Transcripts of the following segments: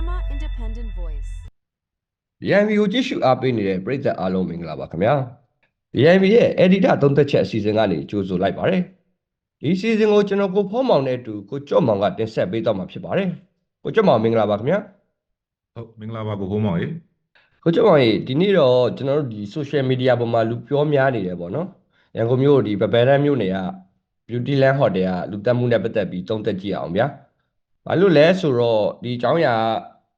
Burma Independent Voice. BNB ကိုကြည့်ရှုအားပေးနေတဲ့ပရိသတ်အားလုံးမင်္ဂလာပါခင်ဗျာ BNB ရဲ့ editor သုံးသက်ချက်အစီအစဉ်ကနေကြိုဆိုလိုက်ပါတယ်ဒီအစီအစဉ်ကိုကျွန်တော်ကိုဖုံးမောင်နဲ့အတူကိုကြော့မောင်ကတင်ဆက်ပေးတော့မှာဖြစ်ပါတယ်ကိုကြော့မောင်မင်္ဂလာပါခင်ဗျာဟုတ်မင်္ဂလာပါကိုဖုံးမောင်ရေကိုကြော့မောင်ရေဒီနေ့တော့ကျွန်တော်တို့ဒီ social media ပေါ်မှာလူပြောများနေတယ်ပေါ့နော်ရန်ကုန်မြို့ဒီပပယ်တန်းမြို့နယ်က Beauty Land Hotel ကလူတက်မှုနဲ့ပတ်သက်ပြီးသုံးသက်ကြည့်အောင်ဗျာ ဘာလို့လဲဆိုတော့ဒီအကြောင်းအရာ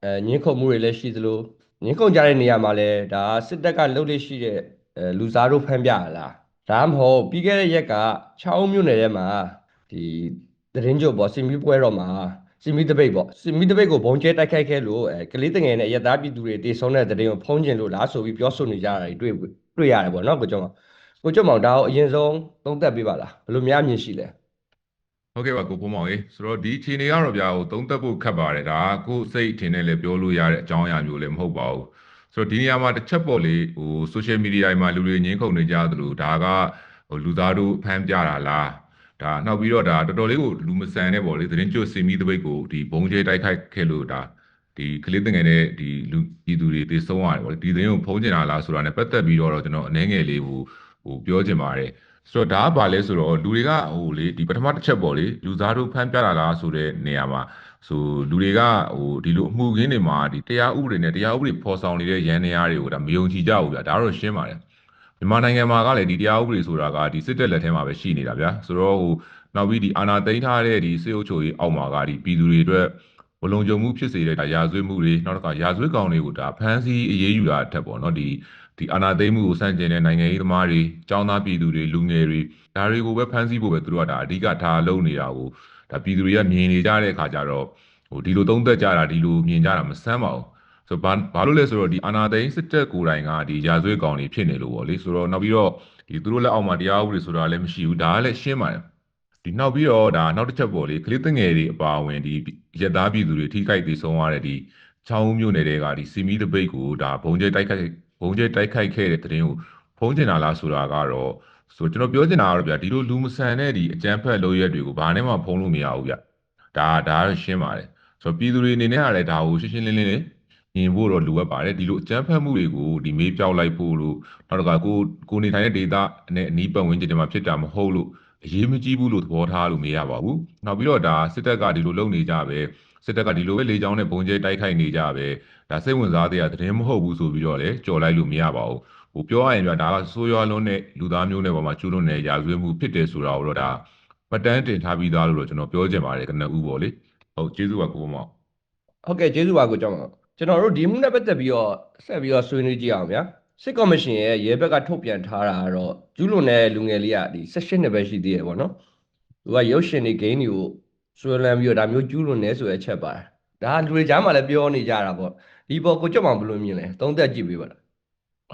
အဲညှင်းခုန်မှုတွေလည်းရှိသလိုညှင်းခုန်ကြတဲ့နေရာမှာလည်းဒါစစ်တပ်ကလှုပ်လို့ရှိတဲ့အဲလူစားတို့ဖမ်းပြရလားဒါမှမဟုတ်ပြီးခဲ့တဲ့ရက်က6အုံမြို့နယ်ထဲမှာဒီသတင်းကြိုပေါ့စင်မီပွဲတော်မှာစင်မီတပိတ်ပေါ့စင်မီတပိတ်ကိုဘုံကျဲတိုက်ခိုက်ခဲ့လို့အဲကလေးတငယ်နဲ့ရက်သားပြည်သူတွေတေဆုံးတဲ့သတင်းကိုဖုံးကျင်လို့လားဆိုပြီးပြောဆိုနေကြတာတွေတွေ့တွေ့ရတယ်ပေါ့နော်ကိုကျော်မောင်ကိုကျော်မောင်ဒါကိုအရင်ဆုံးသုံးသပ်ပေးပါလားဘယ်လိုများမြင်ရှိလဲ ဟုတ်ကဲ့ပါကိုဖုံးမောင်ရေဆိုတော့ဒီအခြေအနေကတော့ဗျာဟိုသုံးသက်ဖို့ခက်ပါတယ်ဒါကကိုယ်စိတ်အထင်နဲ့လည်းပြောလို့ရတဲ့အကြောင်းအရာမျိုးလည်းမဟုတ်ပါဘူးဆိုတော့ဒီနေရာမှာတစ်ချက်ပေါ့လေဟို social media မှာလူတွေငင်းခုန်နေကြသလိုဒါကဟိုလူသားတို့ဖမ်းပြတာလားဒါနောက်ပြီးတော့ဒါတော်တော်လေးကိုလူမဆန်တဲ့ပေါ့လေသတင်းကျွတ်စင်မီတပိတ်ကိုဒီဘုံကျဲတိုက်ခိုက်ခဲ့လို့ဒါဒီကလေးတငယ်နဲ့ဒီလူပြည်သူတွေတေဆုံးရတယ်ပေါ့လေဒီသတင်းကိုဖုံးကျင်တာလားဆိုတာ ਨੇ ပတ်သက်ပြီးတော့ကျွန်တော်အနေငယ်လေးဟိုဟိုပြောချင်ပါတယ် ဆိုတော့ဒါကဘာလဲဆိုတော့လူတွေကဟိုလေဒီပထမတစ်ချက်ပေါ့လေလူသားတို့ဖမ်းပြတာလားဆိုတဲ့နေရာမှာဆိုလူတွေကဟိုဒီလိုအမှုခင်းတွေမှာဒီတရားဥပဒေနဲ့တရားဥပဒေဖော်ဆောင်နေတဲ့ရန်နေရာတွေကိုဒါမယုံကြည်ကြဘူးဗျာဒါတော့ရှင်းပါတယ်မြန်မာနိုင်ငံမှာကလည်းဒီတရားဥပဒေဆိုတာကဒီစစ်တပ်လက်ထဲမှာပဲရှိနေတာဗျာဆိုတော့ဟိုနောက်ပြီးဒီအာဏာသိမ်းထားတဲ့ဒီစေအုပ်ချုပ်ရေးအောက်မှာကဒီပြည်သူတွေအတွက်ဘလုံကြုံမှုဖြစ်စေတဲ့ဒါရာဇဝတ်မှုတွေနောက်တစ်ခါရာဇဝတ်ကောင်တွေကိုဒါဖမ်းဆီးအရေးယူတာအထက်ပေါ့နော်ဒီ ဒီအာဏာသိမ်းမှုကိုစန့်ကျင်တဲ့နိုင်ငံရေးသမားတွေចောင်းသားပြည်သူတွေလူငယ်တွေဒါတွေကိုပဲဖမ်းဆီးဖို့ပဲသူတို့ကဒါအဓိကထားလုပ်နေတာကိုဒါပြည်သူတွေကမြင်နေကြတဲ့အခါကျတော့ဟိုဒီလိုသုံးသက်ကြတာဒီလိုမြင်ကြတာမဆန်းပါဘူးဆိုတော့ဘာဘာလို့လဲဆိုတော့ဒီအာနာသိန်းစစ်တပ်ကိုယ်တိုင်ကဒီရာဇဝတ်ကောင်တွေဖြစ်နေလို့ပေါ့လေဆိုတော့နောက်ပြီးတော့ဒီသူတို့လက်အောက်မှာတရားဥပဒေဆိုတာလည်းမရှိဘူးဒါကလည်းရှင်းပါတယ်ဒီနောက်ပြီးတော့ဒါနောက်တစ်ချက်ပေါ့လေကလေးတငယ်တွေအပါအဝင်ဒီရက်သားပြည်သူတွေထိခိုက်သေးဆုံးရတဲ့ဒီချောင်းမျိုးနယ်တွေကဒီစီမီတပိတ်ကိုဒါဘုံကျဲတိုက်ခိုက် ဘုံကျဲတိုက်ခိုက်ခဲ့တဲ့တဲ့ရင်ကိုဖုံးကျင်တာလားဆိုတာကတော့ဆိုကျွန်တော်ပြောချင်တာကတော့ဗျာဒီလိုလူမဆန်တဲ့ဒီအကြမ်းဖက်လုပ်ရက်တွေကိုဘာနဲ့မှဖုံးလို့မရဘူးဗျဒါဒါကတော့ရှင်းပါတယ်ဆိုတော့ပြည်သူတွေအနေနဲ့ကလည်းဒါကိုရှင်းရှင်းလင်းလင်းလေးမြင်ဖို့တော့လိုအပ်ပါတယ်ဒီလိုအကြမ်းဖက်မှုတွေကိုဒီမေးပြောက်လိုက်ဖို့လို့နောက်တစ်ခါကိုကိုနေထိုင်တဲ့ဒေတာနဲ့အနီးပတ်ဝန်းကျင်တွေမှာဖြစ်တာမဟုတ်လို့အရေးမကြီးဘူးလို့သဘောထားလို့မရပါဘူးနောက်ပြီးတော့ဒါစစ်တပ်ကဒီလိုလုပ်နေကြပဲ စစ်တပ်ကဒီလိုပဲလေကြောင်းနဲ့ပုံကျဲတိုက်ခိုက်နေကြပဲဒါစိတ်ဝင်စားတဲ့သတင်းမဟုတ်ဘူးဆိုပြီးတော့လည်းကြော်လိုက်လို့မရပါဘူးဟိုပြောရရင်ပြဒါကဆိုးရွားလုံးတဲ့လူသားမျိုးနဲ့ပေါ်မှာကျူးလွန်တဲ့ရာဇဝတ်မှုဖြစ်တယ်ဆိုတာကိုတော့ဒါပတ်တန်းတင်ထားပြီးသားလို့တော့ကျွန်တော်ပြောချင်ပါတယ်ကနဦးပေါ့လေဟုတ်ကျေးဇူးပါကိုမောင်ဟုတ်ကဲ့ကျေးဇူးပါကိုကျောင်းပါကျွန်တော်တို့ဒီမှုနဲ့ပတ်သက်ပြီးတော့ဆက်ပြီးတော့ဆွေးနွေးကြည့်အောင်ဗျာစစ်ကော်မရှင်ရဲ့ရဲဘက်ကထုတ်ပြန်ထားတာကတော့ကျူးလွန်တဲ့လူငယ်လေးကဒီ16နှစ်ပဲရှိသေးတယ်ပေါ့နော်သူကရုပ်ရှင်တွေဂိမ်းတွေကို ဆွဲလန်းပြီးတော့ဒါမျိုးကျူးလွန်နေဆိုတဲ့အချက်ပါတယ်ဒါကလူတွေကြားမှာလည်းပြောနေကြတာပေါ့ဒီပေါ်ကိုကျောင်းမှာဘယ်လိုမြင်လဲသုံးသက်ကြည့်ပေးပါလား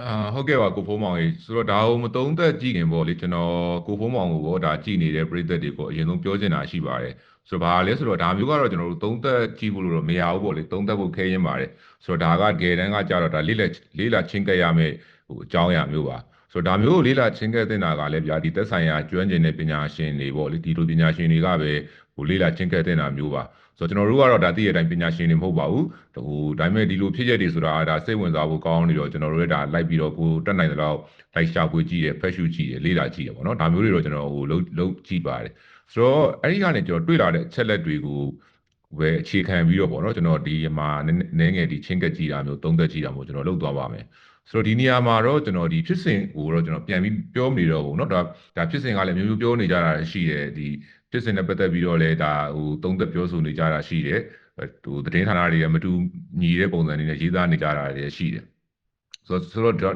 အာဟုတ်ကဲ့ပါကိုဖုံးမောင်ကြီးဆိုတော့ဒါကိုမတုံးသက်ကြည့်ခင်ပေါ့လေကျွန်တော်ကိုဖုံးမောင်ကိုပေါ့ဒါကြည့်နေတဲ့ပြည်သက်တွေပေါ့အရင်ဆုံးပြောချင်တာရှိပါတယ်ဆိုတော့ဘာလဲဆိုတော့ဒါမျိုးကတော့ကျွန်တော်တို့သုံးသက်ကြည့်ဖို့လို့တော့မရဘူးပေါ့လေသုံးသက်ဖို့ခဲရင်ပါတယ်ဆိုတော့ဒါကဂယ်တန်းကကြတော့ဒါလေးလက်လေးလာချင်းကပ်ရမယ်ဟိုအကြောင်းအရာမျိုးပါ ဆိုတော့ဒါမျိုးကိုလေးလာချင်းကပ်တင်တာကလည်းဗျာဒီသက်ဆိုင်ရာကျွမ်းကျင်တဲ့ပညာရှင်တွေပေါ့လေဒီလိုပညာရှင်တွေကပဲဟိုလေးလာချင်းကပ်တင်တာမျိုးပါဆိုတော့ကျွန်တော်တို့ကတော့ဒါသိရတဲ့အတိုင်းပညာရှင်တွေမဟုတ်ပါဘူးဟိုဒါပေမဲ့ဒီလိုဖြစ်ချက်တွေဆိုတာဒါစိတ်ဝင်စားဖို့ကောင်းနေတော့ကျွန်တော်တို့လည်းဒါလိုက်ပြီးတော့ကိုတက်နိုင်တဲ့လောက်လိုက်ရှာဖွေကြည့်တယ်ဖက်ရှူကြည့်တယ်လေးလာကြည့်တယ်ပေါ့နော်ဒါမျိုးတွေတော့ကျွန်တော်ဟိုလုံးလုံးကြည့်ပါတယ်ဆိုတော့အဲ့ဒီကနေကျွန်တော်တွေ့လာတဲ့အချက်လက်တွေကိုပဲအခြေခံပြီးတော့ပေါ့နော်ကျွန်တော်ဒီမှာနည်းငယ်ဒီချင်းကက်ကြည့်တာမျိုးသုံးသက်ကြည့်တာမျိုးကျွန်တော်လုပ်သွားပါမယ် ဆိုတော့ဒီနေရာမှာတော့ကျွန်တော်ဒီဖြစ်စဉ်ကိုတော့ကျွန်တော်ပြန်ပြီးပြောမနေတော့ဘူးเนาะဒါဒါဖြစ်စဉ်ကလည်းမျိုးမျိုးပြောနေကြတာရှိတယ်ဒီဖြစ်စဉ်နဲ့ပတ်သက်ပြီးတော့လည်းဒါဟိုသုံးသက်ပြောဆိုနေကြတာရှိတယ်ဟိုသတင်းဌာနတွေကမတူညီတဲ့ပုံစံတွေနဲ့ရေးသားနေကြတာတွေရှိတယ်ဆိုတော့ဆိုတော့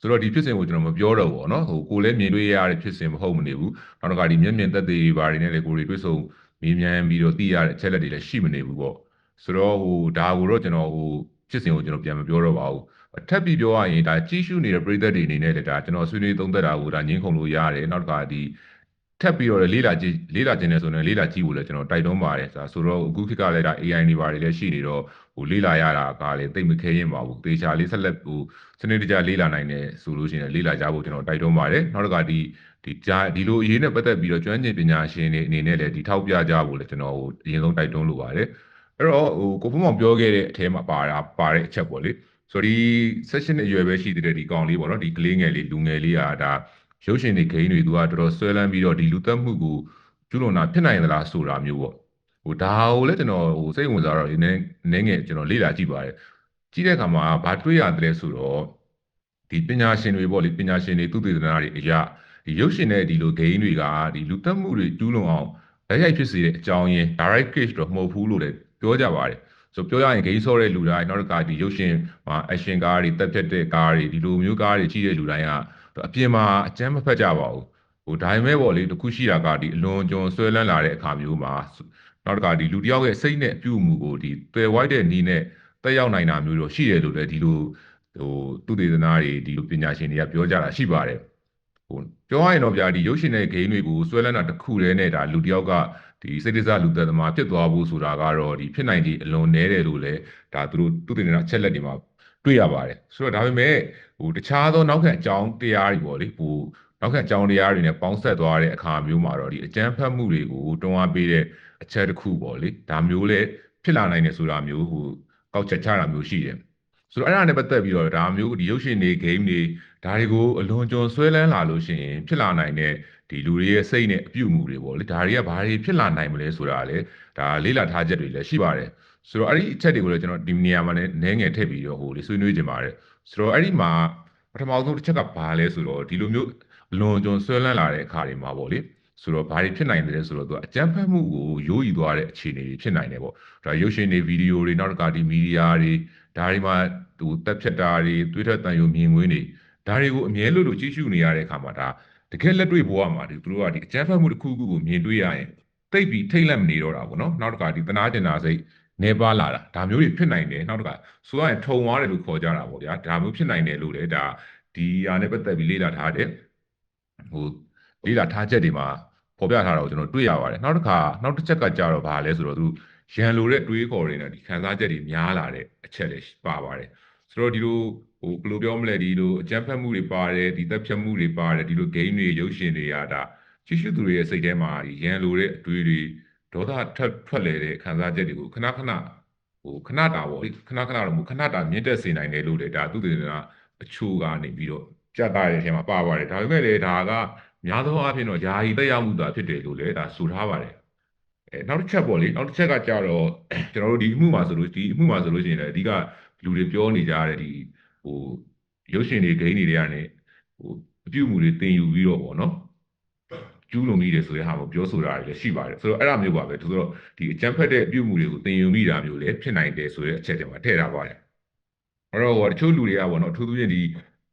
ဆိုတော့ဒီဖြစ်စဉ်ကိုကျွန်တော်မပြောတော့ဘူးเนาะဟိုကိုလည်းမြင်တွေ့ရတဲ့ဖြစ်စဉ်မဟုတ်မနေဘူးနောက်တစ်ခါဒီမျက်မြင်သက်သေတွေဘာတွေနဲ့လည်းကိုတွေတွေ့ဆုံမေးမြန်းပြီးတော့သိရတဲ့အချက်လက်တွေလည်းရှိမနေဘူးပေါ့ဆိုတော့ဟိုဒါကိုတော့ကျွန်တော်ဟိုဖြစ်စဉ်ကိုကျွန်တော်ပြန်မပြောတော့ပါဘူး အ ထက်ပြီးပြောရရင်ဒါကြီးရှုနေတဲ့ပြည်သက်တွေအနေနဲ့လည်းဒါကျွန်တော်ဆွေးနွေးသုံးသက်တာကိုဒါငင်းခုန်လို့ရတယ်နောက်တစ်ခါဒီထပ်ပြီးတော့လေးလာကြည့်လေးလာခြင်းနဲ့ဆိုရင်လေးလာကြည့်ဖို့လည်းကျွန်တော်တိုက်တွန်းပါတယ်ဆိုဆိုတော့အခုခေတ်ကလည်းဒါ AI တွေပါတယ်လည်းရှိနေတော့ဟိုလေးလာရတာကလည်းတိတ်မခဲရင်ပါဘူးတေချာလေးဆက်လက်ဟိုစနစ်တကျလေးလာနိုင်တယ်ဆိုလို့ရှိရင်လေးလာကြဖို့ကျွန်တော်တိုက်တွန်းပါတယ်နောက်တစ်ခါဒီဒီကြားဒီလိုအရေးနဲ့ပတ်သက်ပြီးတော့ကျွမ်းကျင်ပညာရှင်တွေအနေနဲ့လည်းဒီထောက်ပြကြဖို့လည်းကျွန်တော်ဟိုအရင်ဆုံးတိုက်တွန်းလိုပါတယ်အဲ့တော့ဟိုကိုဖုံမောင်ပြောခဲ့တဲ့အထဲမှာပါတာပါတဲ့အချက်ပေါ့လေ ဆိုတော့ဒီ session အရွယ်ပဲရှိသေးတယ်ဒီကောင်လေးပေါ့နော်ဒီကလေးငယ်လေးလူငယ်လေးကဒါရုပ်ရှင်တွေဂိမ်းတွေသူကတော်တော်ဆွဲလန်းပြီးတော့ဒီလူသက်မှုကိုကျူးလွန်တာဖြစ်နိုင်သလားဆိုတာမျိုးပေါ့ဟိုဒါကိုလည်းကျွန်တော်ဟိုစိတ်ဝင်စားတော့ဒီနည်းနည်းငယ်ကျွန်တော်လေ့လာကြည့်ပါတယ်ကြည့်တဲ့အခါမှာဘာတွေ့ရသလဲဆိုတော့ဒီပညာရှင်တွေပေါ့လေပညာရှင်တွေသူတေသနာတွေအရာဒီရုပ်ရှင်တဲ့ဒီလိုဂိမ်းတွေကဒီလူသက်မှုတွေကျူးလွန်အောင်လက်ရိုက်ဖြစ်စေတဲ့အကြောင်းရင်း direct case တော့မဟုတ်ဘူးလို့လည်းပြောကြပါတယ် ဆိုပြောရရင်ဂိမ်းဆော့တဲ့လူတိုင်းနောက်တစ်ခါဒီရုပ်ရှင်မှာ action ကားတွေတက်ဖြတ်တဲ့ကားတွေဒီလိုမျိုးကားတွေကြီးတဲ့လူတိုင်းကအပြင်မှာအကျမ်းမဖက်ကြပါဘူးဟိုဒါပေမဲ့ပေါ့လေတခုရှိတာကဒီအလွန်ကျွံဆွဲလန်းလာတဲ့အခါမျိုးမှာနောက်တစ်ခါဒီလူတယောက်ရဲ့စိတ်နဲ့အပြုအမူကိုဒီပယ်ဝိုက်တဲ့နီးနဲ့တက်ရောက်နိုင်တာမျိုးတော့ရှိတယ်လို့လည်းဒီလိုဟိုသူတေသနာတွေဒီလိုပညာရှင်တွေကပြောကြတာရှိပါတယ်ဟိုပြောရရင်တော့ဗျာဒီရုပ်ရှင်တဲ့ဂိမ်းတွေကိုဆွဲလန်းတာတစ်ခုတည်းနဲ့ဒါလူတယောက်က ဒီစိတ်တစားလူသက်သမားဖြစ်သွားဖို့ဆိုတာကတော့ဒီဖြစ်နိုင်ခြေအလွန်နည်းတယ်လို့လည်းဒါသူတို့သူတေသနာအချက်လက်တွေမှာတွေ့ရပါတယ်ဆိုတော့ဒါပေမဲ့ဟိုတခြားသောနောက်ခံအကြောင်းတရားတွေပေါ့လေဟိုနောက်ခံအကြောင်းတရားတွေနဲ့ပေါင်းဆက်သွားတဲ့အခါမျိုးမှာတော့ဒီအကြမ်းဖက်မှုတွေကိုတွန်းအားပေးတဲ့အချက်တစ်ခုပေါ့လေဒါမျိုးလည်းဖြစ်လာနိုင်တယ်ဆိုတာမျိုးဟိုကောက်ချက်ချတာမျိုးရှိတယ်ဆိုတော့အဲ့ဒါနဲ့ပတ်သက်ပြီးတော့ဒါမျိုးဒီရုပ်ရှင်တွေ game တွေဒါတွေကိုအလွန်ကျွံဆွဲလန်းလာလို့ရှိရင်ဖြစ်လာနိုင်တဲ့ ဒီလူတွေရဲ့စိတ်နဲ့အပြုအမူတွေပေါ့လေဒါတွေကဘာတွေဖြစ်လာနိုင်မလဲဆိုတာလည်းဒါလေးလာထားချက်တွေလည်းရှိပါတယ်ဆိုတော့အဲ့ဒီအချက်တွေကိုလည်းကျွန်တော်ဒီနေရာမှာလည်းနည်းငယ်ထည့်ပြီးတော့ဟိုလေဆွေးနွေးကြပါတယ်ဆိုတော့အဲ့ဒီမှာပထမဆုံးတစ်ချက်ကဘာလဲဆိုတော့ဒီလိုမျိုးအလွန်ကျွံဆွဲလန်းလာတဲ့အခါတွေမှာပေါ့လေဆိုတော့ဘာတွေဖြစ်နိုင်တယ်ဆိုတော့သူကအကြမ်းဖက်မှုကိုရိုးရီသွားတဲ့အခြေအနေတွေဖြစ်နိုင်တယ်ပေါ့ဒါရုပ်ရှင်တွေဗီဒီယိုတွေနောက်တစ်ခါဒီမီဒီယာတွေဒါတွေမှာသူတက်ဖြတ်တာတွေသွေးထွက်တန်ရုံမြင်ကွင်းတွေဒါတွေကိုအမြဲလို့လို့ကြည့်ရှုနေရတဲ့အခါမှာဒါ တကယ်လက်တွေ့ဘဝမှာဒီသူတို့ကဒီအကြမ်းဖက်မှုတစ်ခုခုကိုမြင်တွေ့ရရင်တိတ်ပြီးထိတ်လန့်မနေတော့တာပေါ့နော်နောက်တစ်ခါဒီတနာကျင်တာစိတ်နေပါလာတာဒါမျိုးတွေဖြစ်နိုင်တယ်နောက်တစ်ခါဆိုရရင်ထုံသွားတယ်လို့ခေါ်ကြတာပေါ့ဗျာဒါမျိုးဖြစ်နိုင်တယ်လို့လည်းဒါဒီဟာနဲ့ပတ်သက်ပြီးလေ့လာထားတယ်ဟိုလေ့လာထားချက်တွေမှာဖော်ပြထားတာကိုကျွန်တော်တွေ့ရပါတယ်နောက်တစ်ခါနောက်တစ်ချက်ကကြတော့ဘာလဲဆိုတော့သူရန်လိုတဲ့တွေးခေါ်တွေနဲ့ဒီခံစားချက်တွေများလာတဲ့အချက်လည်းပါပါတယ် ဆိုတော့ဒီလိုဟိုဘယ်လိုပြောမလဲဒီလိုအကြမ်းဖက်မှုတွေပါတယ်ဒီသက်ဖြတ်မှုတွေပါတယ်ဒီလို game တွေရုပ်ရှင်တွေကဒါချစ်ရှုသူတွေရဲ့စိတ်ထဲမှာရန်လိုတဲ့အတွေးတွေဒေါသထက်ထွက်လေတဲ့ခံစားချက်တွေကိုခဏခဏဟိုခဏတာပေါ့ခဏခဏတော့မဟုတ်ခဏတာမြင့်တက်စေနိုင်တယ်လို့လေဒါသူတွေကအချို့ကနေပြီးတော့ကြက်သားရဲ့အထဲမှာပါပါတယ်ဒါပေမဲ့လေဒါကများသောအားဖြင့်တော့ယာယီတက်ရောက်မှုသာဖြစ်တယ်လို့လည်းဒါဆိုထားပါတယ်အဲနောက်တစ်ချက်ပေါ့လေနောက်တစ်ချက်ကကြတော့ကျွန်တော်တို့ဒီအမှုမှာဆိုလို့ဒီအမှုမှာဆိုလို့ရှိရင်လည်းအဓိက လူတွေပြောနေကြတဲ့ဒီဟိုရုပ်ရှင်တွေဂိမ်းတွေတွေကနေဟိုအပြုအမူတွေတင်ယူပြီးတော့ပေါ့နော်ကျူးလွန်မိတယ်ဆိုတဲ့ဟာကိုပြောဆိုတာတွေလည်းရှိပါတယ်ဆိုတော့အဲ့ဒါမျိုးပါပဲဆိုတော့ဒီအကြမ်းဖက်တဲ့အပြုအမူတွေကိုတင်ယူမိတာမျိုးလည်းဖြစ်နိုင်တယ်ဆိုတဲ့အချက်တွေမှာထည့်ထားပါတယ်အဲ့တော့ဟိုတချို့လူတွေကပေါ့နော်အထူးသဖြင့်ဒီ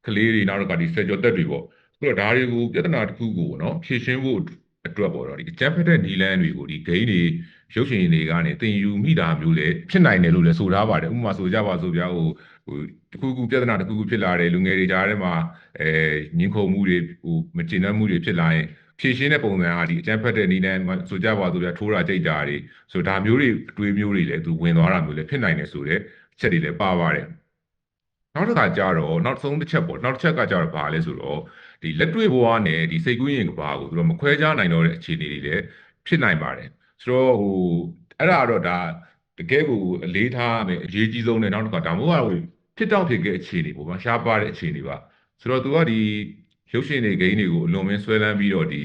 ကလေးတွေနောက်တော့ကဒီစက်ကြောတက်တွေပေါ့ဆိုတော့ဒါတွေကိုပြဿနာတစ်ခုကိုပေါ့နော်ဖြေရှင်းဖို့အတွက်ပေါ့တော့ဒီအကြမ်းဖက်တဲ့နီလန်းတွေကိုဒီဂိမ်းတွေ ရုပ်ရှင်တွေကနေတင်ယူမိတာမျိုးလည်းဖြစ်နိုင်တယ်လို့လည်းဆိုထားပါတယ်ဥပမာဆိုကြပါစို့ဗျာဟိုဟိုတခုခုပြဿနာတခုခုဖြစ်လာတယ်လူငယ်တွေကြားထဲမှာအဲညှင်းခုန်မှုတွေဟိုမကျေနပ်မှုတွေဖြစ်လာရင်ဖြည့်ရှင်းတဲ့ပုံစံကဒီအကြမ်းဖက်တဲ့နီးနဲ့ဆိုကြပါစို့ဗျာထိုးတာကြိတ်တာတွေဆိုဒါမျိုးတွေအတွေးမျိုးတွေလည်းသူဝင်သွားတာမျိုးလည်းဖြစ်နိုင်တယ်ဆိုတော့အချက်တွေလည်းပါပါတယ်နောက်တစ်ခါကျတော့နောက်ဆုံးတစ်ချက်ပေါ့နောက်တစ်ချက်ကကျတော့ဘာလဲဆိုတော့ဒီလက်တွေ့ဘဝနဲ့ဒီစိတ်ကူးရင်ကဘာကိုသူတို့မခွဲခြားနိုင်တော့တဲ့အခြေအနေတွေလည်းဖြစ်နိုင်ပါတယ် ဆိုတော့ဟိုအဲ့ဒါတော့ဒါတကယ်ကိုအလေးထားမယ်အရေးကြီးဆုံးနဲ့နောက်တစ်ခါဒါမှမဟုတ်ဖြစ်တော့ဖြစ်ခဲ့အခြေအနေပေါ့ဗျာရှားပါတဲ့အခြေအနေပါဆိုတော့သူကဒီရုပ်ရှင်တွေဂိမ်းတွေကိုအလွန်မင်းဆွဲလန်းပြီးတော့ဒီ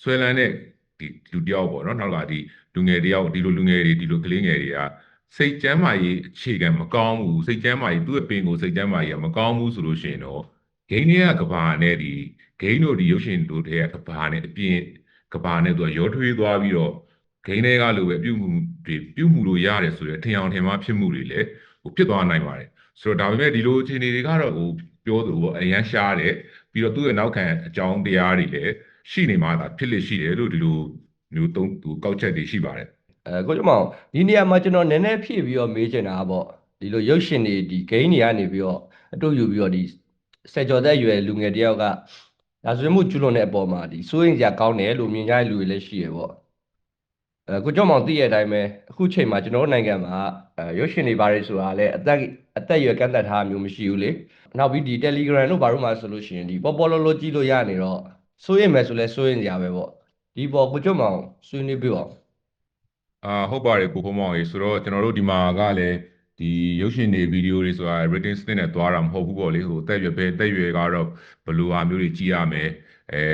ဆွဲလန်းတဲ့ဒီလူတယောက်ပေါ့နော်နောက်ကဒီလူငယ်တယောက်ဒီလိုလူငယ်တွေဒီလိုကလေးငယ်တွေကစိတ်ကျမ်းမာရေးအခြေခံမကောင်းဘူးစိတ်ကျမ်းမာရေးသူ့ရဲ့ပင်ကိုစိတ်ကျမ်းမာရေးကမကောင်းဘူးဆိုလို့ရှိရင်တော့ဂိမ်းတွေကကဘာနဲ့ဒီဂိမ်းတို့ဒီရုပ်ရှင်တို့တွေကကဘာနဲ့အပြင်ကဘာနဲ့သူကရောထွေးသွားပြီးတော့ ဂိမ်းတွေကလိုပဲပြုမှုတွေပြုမှုလို့ရတယ်ဆိုတဲ့ထင်အောင်ထင်မှားဖြစ်မှုတွေလည်းဟိုဖြစ်သွားနိုင်ပါတယ်ဆိုတော့ဒါပေမဲ့ဒီလိုအခြေအနေတွေကတော့ဟိုပြောသူပေါ့အရန်ရှားတယ်ပြီးတော့သူ့ရဲ့နောက်ခံအကြောင်းတရားတွေလည်းရှိနေမှသာဖြစ်လိရှိတယ်လို့ဒီလိုမျိုးသုံးသူကောက်ချက်တွေရှိပါတယ်အဲကိုကျမောင်ဒီနေရာမှာကျွန်တော်နည်းနည်းဖြည့်ပြီးတော့မေးချင်တာပေါ့ဒီလိုရုပ်ရှင်တွေဒီဂိမ်းတွေကနေပြီးတော့အတူယူပြီးတော့ဒီစက်ကြော်သက်ရွယ်လူငယ်တယောက်ကဒါဆိုရင်မှုကျူးလွန်တဲ့အပေါ်မှာဒီစိုးရင်ကြကောင်းတယ်လို့မြင်ကြတဲ့လူတွေလည်းရှိရပေါ့အဲ ကိုကျော်မောင်သိရတဲ့အတိုင်းပဲအခုချိန်မှာကျွန်တော်တို့နိုင်ငံမှာအဲရုပ်ရှင်တွေဘာတွေဆိုတာလဲအသက်အသက်အရွယ်ကန့်သက်ထားမျိုးမရှိဘူးလေနောက်ပြီးဒီ Telegram တို့ဘာလို့မှဆိုလို့ရှိရင်ဒီပေါ်ပေါ်လောလောကြည့်လို့ရနေတော့စိုးရင်မယ်ဆိုလဲစိုးရင်ကြပဲပေါ့ဒီပေါ်ကိုကျော်မောင်ဆွေးနွေးပြပါဦးအာဟုတ်ပါတယ်ကိုဖုံးမောင်ရေဆိုတော့ကျွန်တော်တို့ဒီမှာကလည်းဒီရုပ်ရှင်တွေဗီဒီယိုတွေဆိုတာ rating စနစ်နဲ့သွားတာမဟုတ်ဘူးပေါ့လေဟိုတက်ရွယ်ပဲတက်ရွယ်ကတော့ဘယ်လိုဟာမျိုးတွေကြည့်ရမယ် အဲ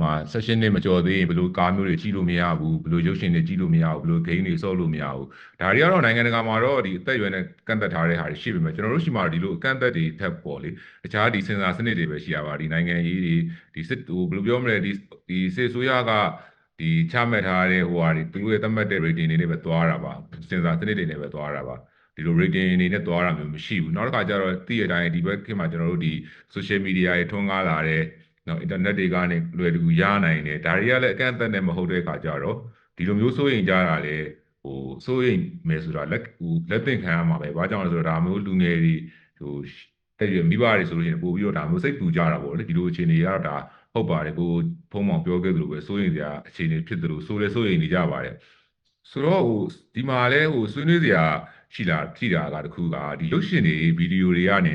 မှာ session နဲ့မကြော်သေးရင်ဘယ်လိုကားမျိုးတွေကြည့်လို့မရဘူးဘယ်လိုရုပ်ရှင်တွေကြည့်လို့မရဘူးဘယ်လို game တွေဆော့လို့မရဘူးဒါတွေကတော့နိုင်ငံတကာမှာတော့ဒီအသက်အရွယ်နဲ့ကန့်သက်ထားတဲ့ဟာတွေရှိပေမဲ့ကျွန်တော်တို့ရှိမှာဒီလိုအကန့်အသတ်တွေထက်ပေါ့လေတခြားဒီစင်ဆာစနစ်တွေပဲရှိရပါဒီနိုင်ငံရေးတွေဒီစစ်ဟိုဘယ်လိုပြောမလဲဒီဒီစစ်ဆိုးရကဒီချမှတ်ထားတဲ့ဟိုဟာတွေသူတို့ရဲ့သတ်မှတ်တဲ့ rating တွေနဲ့ပဲသွားတာပါစင်ဆာစနစ်တွေနဲ့ပဲသွားတာပါဒီလို rating အနေနဲ့သွားတာမျိုးမရှိဘူးနောက်တစ်ခါကျတော့တည့်ရတိုင်းဒီဘက်ခေတ်မှာကျွန်တော်တို့ဒီ social media တွေထွန်းကားလာတဲ့ နော် internet တွေကနေလွယ်တကူရနိုင်တယ်ဒါတွေကလည်းအကန့်အသတ်နဲ့မဟုတ်တဲ့အခါကျတော့ဒီလိုမျိုးစိုးရင်ကြတာလေဟိုစိုးရင်မယ်ဆိုတာလက်ဟိုလက်သင့်ခံရမှာပဲဘာကြောင့်လဲဆိုတော့ဒါမျိုးလူငယ်တွေဟိုတဲ့ရမိဘတွေဆိုလို့ရှိရင်ပို့ပြီးတော့ဒါမျိုးစိတ်ပူကြတာပေါ့လေဒီလိုအခြေအနေကတော့ဒါဟုတ်ပါတယ်ကိုဖုံးမောင်ပြောခဲ့သလိုပဲစိုးရင်စရာအခြေအနေဖြစ်သလိုစိုးလဲစိုးရင်နေကြပါတယ်ဆိုတော့ဟိုဒီမှာလဲဟိုဆွေးနွေးစရာရှိလာရှိတာကတခုကဒီရုပ်ရှင်တွေဗီဒီယိုတွေကနေ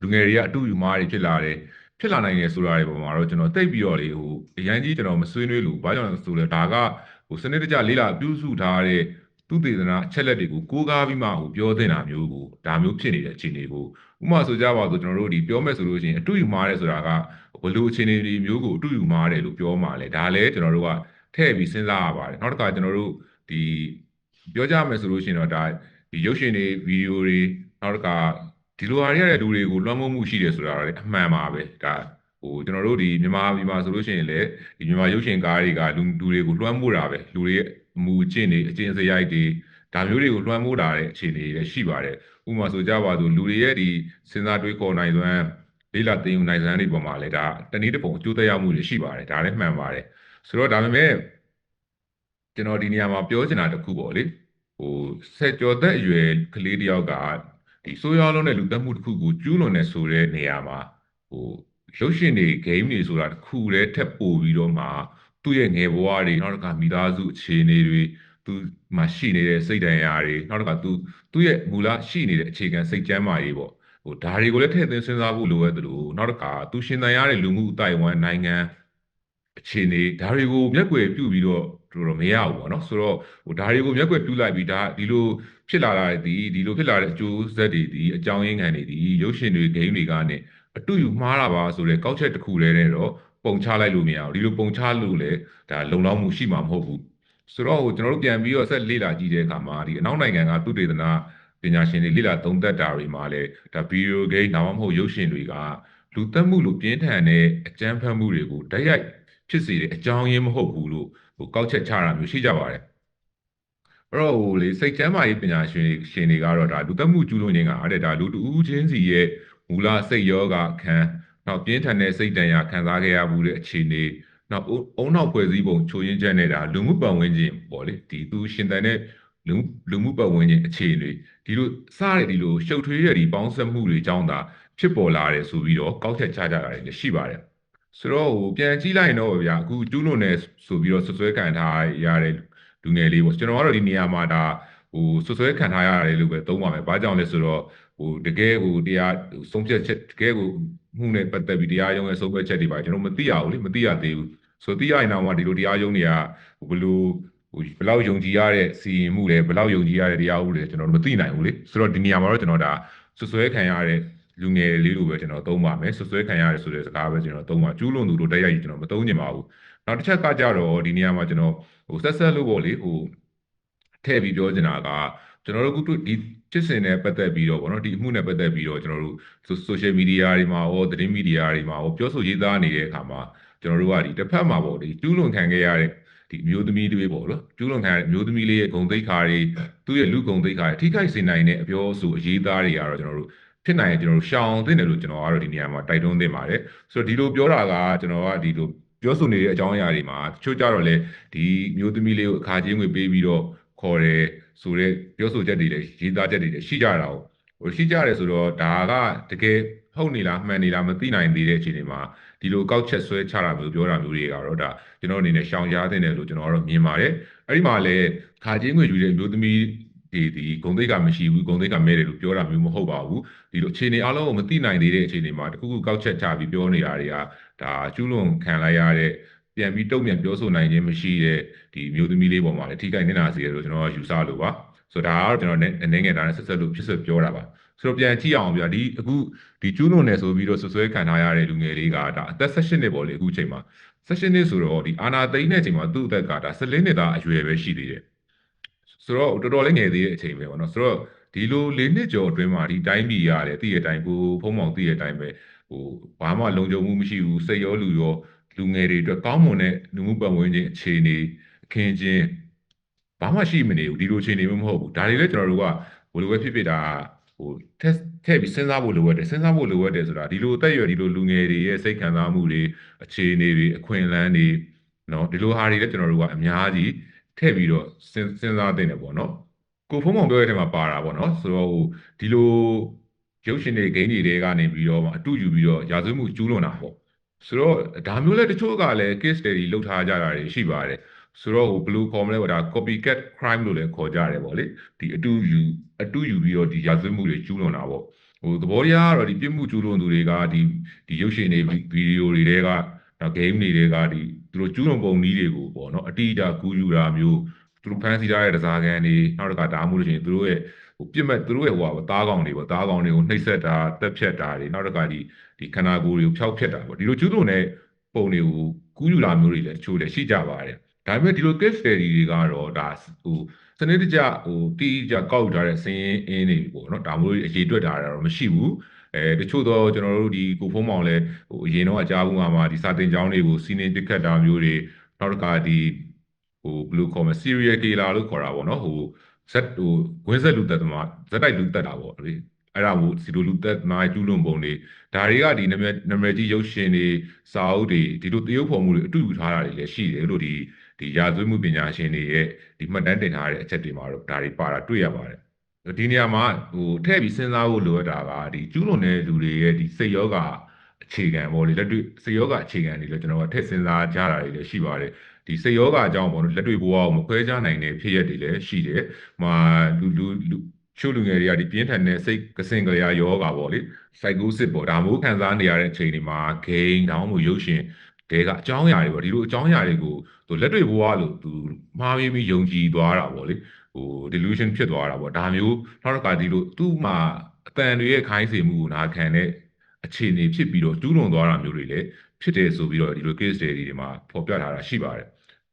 လူငယ်တွေကအတူယူမားတွေဖြစ်လာတယ် ဖြစ်လာနိုင်တယ်ဆိုတာတွေပုံမှာတော့ကျွန်တော်တိတ်ပြီးတော့လေဟိုအရင်ကြီးကျွန်တော်မဆွေးနွေးလို့ဘာကြောင့်လဲဆိုလဲဒါကဟိုစနစ်တကျလေးလာပြုစုထားတဲ့သူတေသနာအချက်လက်တွေကိုကိုးကားပြီးမှဟိုပြောသင့်တာမျိုးကိုဒါမျိုးဖြစ်နေတဲ့အခြေအနေကိုဥပမာဆိုကြပါဆိုကျွန်တော်တို့ဒီပြောမယ်ဆိုလို့ရှိရင်အတူယူမားတယ်ဆိုတာကဘလို့အခြေအနေတွေမျိုးကိုအတူယူမားတယ်လို့ပြောမှာလေဒါလည်းကျွန်တော်တို့ကထည့်ပြီးစဉ်းစားရပါတယ်နောက်တစ်ခါကျွန်တော်တို့ဒီပြောကြမယ်ဆိုလို့ရှိရင်တော့ဒါဒီရုပ်ရှင်တွေဗီဒီယိုတွေနောက်တစ်ခါ ဒီလိုဟာတွေရတဲ့လူတွေကိုလွှမ်းမိုးမှုရှိတယ်ဆိုတာလည်းအမှန်ပါပဲဒါဟိုကျွန်တော်တို့ဒီမြန်မာပြည်မှာဆိုလို့ရှိရင်လည်းဒီမြန်မာရုပ်ရှင်ကားတွေကလူလူတွေကိုလွှမ်းမိုးတာပဲလူတွေရဲ့အမူအကျင့်တွေအကျင့်စရိုက်တွေဒါမျိုးတွေကိုလွှမ်းမိုးတာတဲ့အခြေအနေတွေရှိပါတယ်ဥပမာဆိုကြပါစို့လူတွေရဲ့ဒီစဉ်းစားတွေးခေါ်နိုင်စွမ်းလေးလာသိမ်းယူနိုင်စွမ်းတွေပေါ်မှာလည်းဒါတနည်းတစ်ပုံအကျိုးသက်ရောက်မှုတွေရှိပါတယ်ဒါလည်းမှန်ပါတယ်ဆိုတော့ဒါပေမဲ့ကျွန်တော်ဒီနေရာမှာပြောချင်တာတစ်ခုပေါ့လေဟိုဆက်ကြော်သက်အရွယ်ကလေးတယောက်က ဒီဆိုးရွားလုံးတဲ့လူတက်မှုတစ်ခုကိုကျူးလွန်နေဆိုတဲ့နေရာမှာဟိုရုပ်ရှင်တွေ game တွေဆိုတာတစ်ခုတည်းထက်ပိုပြီးတော့မှသူ့ရဲ့ငယ်ဘဝတွေနောက်တစ်ခါမိသားစုအခြေအနေတွေသူမှာရှိနေတဲ့စိတ်ဒဏ်ရာတွေနောက်တစ်ခါသူသူ့ရဲ့မူလရှိနေတဲ့အခြေခံစိတ်ကြမ်းမာရေးပေါ့ဟိုဒါတွေကိုလည်းထည့်သွင်းစဉ်းစားဖို့လိုရတယ်လို့နောက်တစ်ခါသူရှင်သန်ရတဲ့လူမှုအတိုင်းအဝန်နိုင်ငံအခြေအနေဒါတွေကိုမျက်ကွယ်ပြုပြီးတော့ တော်တော်မရဘူးပေါ့နော်ဆိုတော့ဟိုဒါတွေကိုမျက်ကွယ်ပြုလိုက်ပြီးဒါဒီလိုဖြစ်လာတာဒီဒီလိုဖြစ်လာတဲ့အကျိုးဆက်တွေဒီအကြောင်းရင်းခံတွေဒီရုပ်ရှင်တွေဂိမ်းတွေကနေအတူယူမှားတာပါဆိုတဲ့ကောက်ချက်တစ်ခုတည်းနဲ့တော့ပုံချလိုက်လို့မရဘူးဒီလိုပုံချလို့လည်းဒါလုံလောက်မှုရှိမှာမဟုတ်ဘူးဆိုတော့ဟိုကျွန်တော်တို့ပြန်ပြီးတော့ဆက်လေ့လာကြည့်တဲ့အခါမှာဒီအနောက်နိုင်ငံကသူတေသနာပညာရှင်တွေလေ့လာသုံးသပ်တာတွေမှာလည်းဒါဗီဒီယိုဂိမ်းဒါမှမဟုတ်ရုပ်ရှင်တွေကလူသက်မှုလို့ပြင်းထန်တဲ့အကြမ်းဖက်မှုတွေကိုတိုက်ရိုက်ဖြစ်စေတဲ့အကြောင်းရင်းမဟုတ်ဘူးလို့ ဟိုကောက်ချက်ချတာမျိုးရှိကြပါတယ်အဲ့တော့ဟိုလေစိတ်ချမ်းသာရေးပညာရှင်တွေရှင်တွေကတော့ဒါလူသက်မှုကျူးလွန်ခြင်းကအဲ့ဒါလူတူဦးချင်းစီရဲ့မူလစိတ်ယောဂခံနောက်ပြင်းထန်တဲ့စိတ်တန်ရာခံစားခဲ့ရမှုတဲ့အခြေအနေနောက်အုံနောက်ဖွဲ့စည်းပုံချိုးရင်းချက်နဲ့ဒါလူမှုပတ်ဝန်းကျင်ပေါ့လေဒီသူရှင်တန်တဲ့လူလူမှုပတ်ဝန်းကျင်အခြေအနေဒီလိုစတဲ့ဒီလိုရှုပ်ထွေးတဲ့ဒီပေါင်းစပ်မှုတွေအကြောင်းသာဖြစ်ပေါ်လာတယ်ဆိုပြီးတော့ကောက်ချက်ချကြတာတွေလည်းရှိပါတယ် ဆိုတော့ဟိုပြန်ကြည့်လိုက်ရင်တော့ဗျာအခုကျူးလွန်နေဆိုပြီးတော့ဆွဆွဲခံထားရတဲ့လူငယ်လေးပေါ့ကျွန်တော်ကတော့ဒီနေရာမှာဒါဟိုဆွဆွဲခံထားရတယ်လို့ပဲသုံးပါမယ်။ဘာကြောင့်လဲဆိုတော့ဟိုတကယ်ဟိုတရားဆုံးဖြတ်ချက်တကယ်ကိုမှုနဲ့ပတ်သက်ပြီးတရားရုံးရဲ့ဆုံးဖြတ်ချက်တွေပါကျွန်တော်မသိရဘူးလေမသိရသေးဘူး။ဆိုတော့သိရရင်တော့ဒီလိုတရားရုံးတွေကဘယ်လိုဟိုဘယ်လောက်ယုံကြည်ရတဲ့စီရင်မှုလဲဘယ်လောက်ယုံကြည်ရတဲ့တရားဥပဒေကျွန်တော်တို့မသိနိုင်ဘူးလေ။ဆိုတော့ဒီနေရာမှာတော့ကျွန်တော်ဒါဆွဆွဲခံရတဲ့ လူငယ်လေးလိုပဲကျွန်တော်သုံးပါမယ်ဆွဆွဲခံရတယ်ဆိုတဲ့စကားပဲကျွန်တော်သုံးပါကျူးလွန်သူတို့တိုက်ရိုက်ကျွန်တော်မသုံးချင်ပါဘူးနောက်တစ်ချက်ကကြတော့ဒီနေရာမှာကျွန်တော်ဟိုဆက်ဆက်လို့ပေါ့လေဟိုထည့်ပြီးပြောချင်တာကကျွန်တော်တို့ခုဒီဖြစ်စဉ်နဲ့ပတ်သက်ပြီးတော့ဗောနော်ဒီအမှုနဲ့ပတ်သက်ပြီးတော့ကျွန်တော်တို့ social media တွေမှာရောသတင်းမီဒီယာတွေမှာရောပြောဆိုရေးသားနေတဲ့အခါမှာကျွန်တော်တို့ကဒီတစ်ဖက်မှာပေါ့ဒီကျူးလွန်ခံခဲ့ရတဲ့ဒီအမျိုးသမီးတွေပေါ့နော်ကျူးလွန်ခံရတဲ့အမျိုးသမီးလေးရဲ့ဂုံသိက္ခာတွေသူ့ရဲ့လူဂုံသိက္ခာတွေထိခိုက်စေနိုင်တဲ့အပြောဆိုအရေးသားတွေကတော့ကျွန်တော်တို့ ဖြစ်နိုင်ရင်ကျွန်တော်တို့ရှောင်သင့်တယ်လို့ကျွန်တော်ကတော့ဒီနေရာမှာတိုက်တွန်းသင့်ပါတယ်ဆိုတော့ဒီလိုပြောတာကကျွန်တော်ကဒီလိုပြောဆိုနေတဲ့အကြောင်းအရာတွေမှာတချို့ကြတော့လေဒီမျိုးသမီးလေးကိုအခါချင်းငွေပေးပြီးတော့ခေါ်တယ်ဆိုတော့ပြောဆိုချက်တွေလည်းရေးသားချက်တွေလည်းရှိကြတာဟိုရှိကြတယ်ဆိုတော့ဒါကတကယ်ဟုတ်နေလားမှန်နေလားမသိနိုင်သေးတဲ့အခြေအနေမှာဒီလိုကောက်ချက်ဆွဲချတာမျိုးပြောတာမျိုးတွေကတော့ဒါကျွန်တော်အနေနဲ့ရှောင်ရှားသင့်တယ်လို့ကျွန်တော်ကတော့မြင်ပါတယ်အဲ့ဒီမှာလည်းခါချင်းငွေယူတဲ့မျိုးသမီး ဒီဒီဂုံသိက္ခာမရှိဘူးဂုံသိက္ခာမဲ့တယ်လို့ပြောတာမျိုးမဟုတ်ပါဘူးဒီလိုအခြေအနေအလုံးကိုမသိနိုင်သေးတဲ့အခြေအနေမှာတခုခုကောက်ချက်ချပြီးပြောနေတာတွေကဒါကျူးလွန်ခံလိုက်ရတဲ့ပြန်ပြီးတုံ့ပြန်ပြောဆိုနိုင်ခြင်းမရှိတဲ့ဒီမျိုးသမီးလေးပေါ်မှာလည်းထိခိုက်နေတာစီရလို့ကျွန်တော်ယူဆလို့ပါဆိုတော့ဒါကတော့ကျွန်တော်အနေငယ်ဒါနဲ့ဆက်ဆက်လို့ဖြစ်ဆက်ပြောတာပါဆိုတော့ပြန်ကြည့်အောင်ဗျာဒီအခုဒီကျူးလွန်နေဆိုပြီးတော့ဆွဆွဲခံထားရတဲ့လူငယ်လေးကဒါအသက်16နှစ်ပေါ့လေအခုချိန်မှာ16နှစ်ဆိုတော့ဒီအာနာသိန်းတဲ့အချိန်မှာသူ့အသက်ကဒါ14နှစ်သားအရွယ်ပဲရှိသေးတယ် ဆိုတော့တော်တော်လေးငယ်သေးတဲ့အချိန်ပဲပေါ့နော်ဆိုတော့ဒီလို၄နှစ်ကျော်အတွင်းမှာဒီတိုင်းပြည်ရတယ်တည့်ရတိုင်းကိုဖုံးမောင်တည့်ရတိုင်းပဲဟိုဘာမှလုံခြုံမှုမရှိဘူးစိတ်ရောလူရောလူငယ်တွေအတွက်ကောင်းမွန်တဲ့လူမှုပတ်ဝန်းကျင်အခြေအနေအခင်းချင်းဘာမှရှိမနေဘူးဒီလိုအခြေအနေမျိုးမဟုတ်ဘူးဒါတွေလည်းကျွန်တော်တို့ကဘယ်လိုပဲဖြစ်ဖြစ်ဒါဟိုထက်ထည့်ပြီးစဉ်းစားဖို့လိုအပ်တယ်စဉ်းစားဖို့လိုအပ်တယ်ဆိုတာဒီလိုအသက်အရွယ်ဒီလိုလူငယ်တွေရဲ့စိတ်ခံစားမှုတွေအခြေအနေတွေအခွင့်အလမ်းတွေနော်ဒီလိုဟာတွေလည်းကျွန်တော်တို့ကအများကြီး ထည့်ပြီးတော့စဉ်းစားသင့်တယ်ပေါ့နော်ကိုဖုံးမောင်ပြောတဲ့ထဲမှာပါတာပေါ့နော်ဆိုတော့ဟိုဒီလိုရုပ်ရှင်တွေဂိမ်းတွေတဲကနေပြီးတော့အတူယူပြီးတော့ရာဇဝတ်မှုကျူးလွန်တာပေါ့ဆိုတော့ဒါမျိုးလဲတချို့ကလည်း case study လောက်ထားကြတာတွေရှိပါတယ်ဆိုတော့ဟို blue com လဲဒါ copycat crime လို့လည်းခေါ်ကြတယ်ပေါ့လေဒီအတူယူအတူယူပြီးတော့ဒီရာဇဝတ်မှုတွေကျူးလွန်တာပေါ့ဟိုသဘောတရားကတော့ဒီပြစ်မှုကျူးလွန်သူတွေကဒီဒီရုပ်ရှင်တွေဗီဒီယိုတွေတဲကဒါ game တွေတဲကဒီ သူတို့ကျူးလွန်ပုံနည်းတွေကိုပေါ့နော်အတိအကျကူးယူတာမျိုးသူတို့ဖန်ဆီးထားတဲ့ဒဇာကန်တွေနောက်တစ်ခါဒါမှမဟုတ်လို့ရှိရင်သူတို့ရဲ့ဟိုပြစ်မဲ့သူတို့ရဲ့ဟိုဟာသားကောင်တွေပေါ့သားကောင်တွေကိုနှိပ်စက်တာတက်ဖြတ်တာတွေနောက်တစ်ခါဒီဒီခန္ဓာကိုယ်တွေကိုဖျောက်ဖျက်တာပေါ့ဒီလိုကျူးလွန်တဲ့ပုံတွေကိုကူးယူတာမျိုးတွေလည်းတချို့လည်းရှိကြပါတယ်ဒါပေမဲ့ဒီလို case study တွေကတော့ဒါဟိုစနစ်တကျဟိုတီးကြကောက်ထားတဲ့စင်းအင်းတွေပေါ့နော်ဒါမျိုးအရေးတွက်တာတော့မရှိဘူး အဲတချို့တော့ကျွန်တော်တို့ဒီကိုဖုံးမောင်လဲဟိုအရင်တော့အကြားဘူးမှာမှာဒီစာတင်ကြောင်းတွေကိုစီးနေပစ်ခတ်တာမျိုးတွေနောက်တစ်ခါဒီဟိုဘယ်လိုခေါ်မလဲ serial killer လို့ခေါ်တာပေါ့နော်ဟိုဇက်ဟိုဝင်းဆက်လူသက်သမားဇက်တိုက်လူသက်တာပေါ့လေအဲ့ဒါမို့စီလိုလူသက်နာကျူးလွန်ပုံတွေဒါတွေကဒီနာမည်နာမည်ကြီးရုပ်ရှင်တွေစာအုပ်တွေဒီလိုတရုပ်ဖော်မှုတွေအတူယူထားတာတွေလည်းရှိတယ်လို့ဒီဒီရာဇဝတ်မှုပညာရှင်တွေရဲ့ဒီမှတ်တမ်းတင်ထားတဲ့အချက်တွေမှာတော့ဒါတွေပါတာတွေ့ရပါတယ် ဒီနေရာမှာဟိုထည့်ပြီးစဉ်းစားဖို့လိုအပ်တာကဒီကျူးလွန်တဲ့လူတွေရဲ့ဒီစိတ်ယောဂအခြေခံပေါ့လေလက်တွေ့စိတ်ယောဂအခြေခံတွေလည်းကျွန်တော်ကထည့်စဉ်းစားကြတာတွေလည်းရှိပါတယ်ဒီစိတ်ယောဂအကြောင်းပေါ့နော်လက်တွေ့ဘဝကိုမခွဲခြားနိုင်တဲ့ဖြစ်ရက်တွေလည်းရှိတယ်။မှာလူလူလူချို့လူငယ်တွေကဒီပြင်းထန်တဲ့စိတ်ကစင်ကြရာယောဂါပေါ့လေစိုက်ကိုစစ်ပေါ့ဒါမျိုးခံစားနေရတဲ့အချိန်တွေမှာဂိမ်းတောင်းမှုရုပ်ရှင်တဲကအကြောင်းအရာတွေပေါ့ဒီလိုအကြောင်းအရာတွေကိုသူလက်တွေ့ဘဝလို့သူမှားပြီးယုံကြည်သွားတာပေါ့လေ ဟို delusion ဖြစ်သွားတာပေါ့ဒါမျိုးနောက်တစ်ခါဒီလိုသူ့မှာအတန်တွေရဲ့ခိုင်းစေမှုကိုနာခံတဲ့အခြေအနေဖြစ်ပြီးတော့ကျူးလွန်သွားတာမျိုးတွေလည်းဖြစ်တယ်ဆိုပြီးတော့ဒီလို case study တွေမှာဖော်ပြထားတာရှိပါတယ်